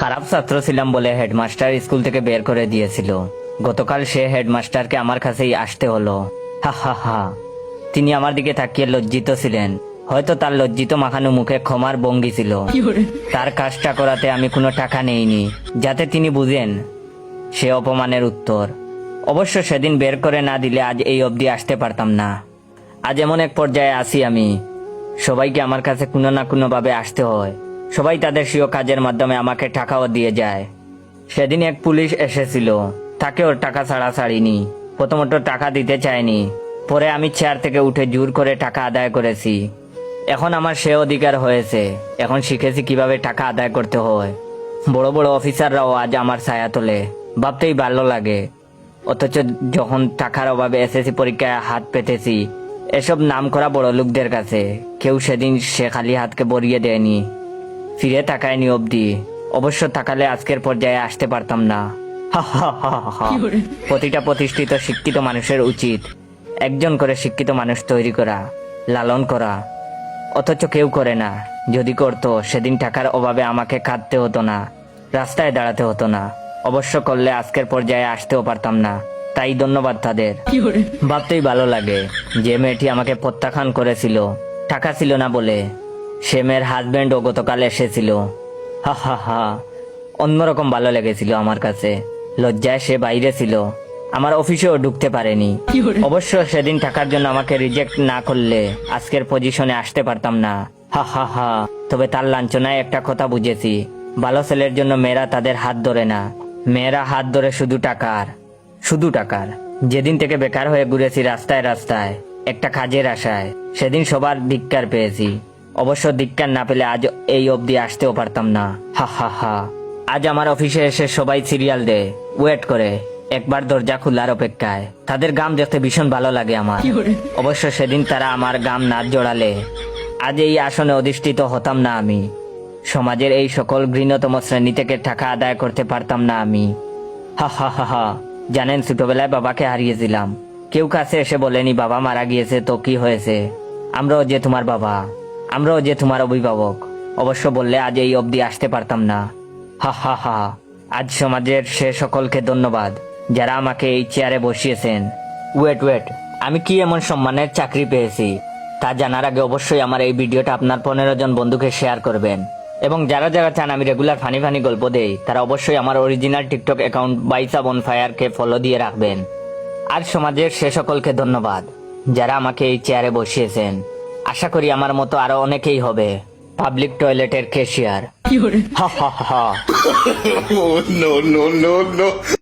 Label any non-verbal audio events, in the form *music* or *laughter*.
খারাপ ছাত্র ছিলাম বলে হেডমাস্টার স্কুল থেকে বের করে দিয়েছিল। গতকাল সে হেডমাস্টারকে আমার কাছেই আসতে হলো। হা হা হা। তিনি আমার দিকে তাকিয়ে লজ্জিত ছিলেন। হয়তো তার লজ্জিত মাখানো মুখে ক্ষমার ভঙ্গি ছিল। তার কাজটা করাতে আমি কোনো টাকা নেইনি যাতে তিনি বুঝেন সে অপমানের উত্তর। অবশ্য সেদিন বের করে না দিলে আজ এই অবধি আসতে পারতাম না। আজ এমন এক পর্যায়ে আসি আমি। সবাইকে আমার কাছে কোনো না কোনোভাবে আসতে হয়। সবাই তাদের স্বীয় কাজের মাধ্যমে আমাকে টাকাও দিয়ে যায়। সেদিন এক পুলিশ এসেছিল। তাকে ওর টাকা ছাড়া ছাড়িনি। প্রথমত টাকা দিতে চায়নি। পরে আমি চেয়ার থেকে উঠে জোর করে টাকা আদায় করেছি। এখন আমার সে অধিকার হয়েছে। এখন শিখেছি কীভাবে টাকা আদায় করতে হয়। বড় বড় অফিসাররাও আজ আমার ছায়া তোলে। ভাবতেই ভালো লাগে। অথচ যখন টাকার অভাবে এসএসসি পরীক্ষায় হাত পেতেছি, এসব নাম করা বড় লোকদের কাছে, কেউ সেদিন সে খালি হাতকে বরিয়ে দেয়নি। ফিরে তাকায়নি অবধি। অবশ্য তাকালে আজকের পর্যায়ে আসতে পারতাম না। প্রতিটা প্রতিষ্ঠিত শিক্ষিত মানুষের উচিত। একজন করে শিক্ষিত মানুষ তৈরি করা লালন করা। অথচ কেউ করে না। যদি করতো সেদিন টাকার অভাবে আমাকে কাঁদতে হতো না রাস্তায় দাঁড়াতে হতো না। অবশ্য করলে আজকের পর্যায়ে আসতেও পারতাম না। তাই ধন্যবাদ তাদের। ভাবতেই ভালো লাগে যে মেয়েটি আমাকে প্রত্যাখ্যান করেছিল। টাকা ছিল না বলে। সে মেয়ের হাজবেন্ডও গতকাল এসেছিল। হা হা হা। অন্যরকম ভালো লেগেছিল আমার কাছে। লজ্জায় সে বাইরে ছিল। আমার অফিসেও ঢুকতে পারেনি। অবশ্য সেদিন টাকার জন্য আমাকে রিজেক্ট না করলে আজকের পজিশনে আসতে পারতাম না। হা হা হা। তবে তার লাঞ্ছনায় একটা কথা বুঝেছি। ভালো ছেলের জন্য মেয়েরা তাদের হাত ধরে না। মেয়েরা হাত ধরে শুধু টাকার। শুধু টাকার। যেদিন থেকে বেকার হয়ে ঘুরেছি রাস্তায় রাস্তায় একটা কাজের আশায়। সেদিন সবার ধিক্কার পেয়েছি। অবশ্য ধিক্কার না পেলে আজ এই অবধি আসতেও পারতাম না। হা হা হা। আজ আমার অফিসে এসে সবাই সিরিয়াল দেয় ওয়েট করে। একবার দরজা খোলার অপেক্ষায়। তাদের গাম দেখতে ভীষণ ভালো লাগে আমার। অবশ্য সেদিন তারা আমার গাম নাচ জোড়ালে আজ এই আসনে অধিষ্ঠিত হতাম না আমি। সমাজের এই সকল ঘৃণতম শ্রেণি থেকে টাকা আদায় করতে পারতাম না আমি। হা হা হা হা। জানেন ছোটবেলায় বাবাকে হারিয়েছিলাম কেউ কাছে এসে বলেনি বাবা মারা গিয়েছে তো কি হয়েছে? আমরাও যে তোমার বাবা। আমরাও যে তোমার অভিভাবক। অবশ্য বললে আজ এই অবধি আসতে পারতাম না। হা হা হা, আজ সমাজের সে সকলকে ধন্যবাদ যারা আমাকে এই চেয়ারে বসিয়েছেন। ওয়েট ওয়েট, আমি কি এমন সম্মানের চাকরি পেয়েছি? তা জানার আগে অবশ্যই আমার এই ভিডিওটা আপনার পনেরো জন বন্ধুকে শেয়ার করবেন। এবং যারা যারা চান আমি রেগুলার ফানি ফানি গল্প দেই, তারা অবশ্যই আমার অরিজিনাল টিকটক অ্যাকাউন্ট বাইসা বন ফায়ারকে ফলো দিয়ে রাখবেন। আর সমাজের সে সকলকে ধন্যবাদ যারা আমাকে এই চেয়ারে বসিয়েছেন। আশা করি আমার মতো আরও অনেকেই হবে। পাবলিক টয়লেটের ক্যাশিয়ার *laughs*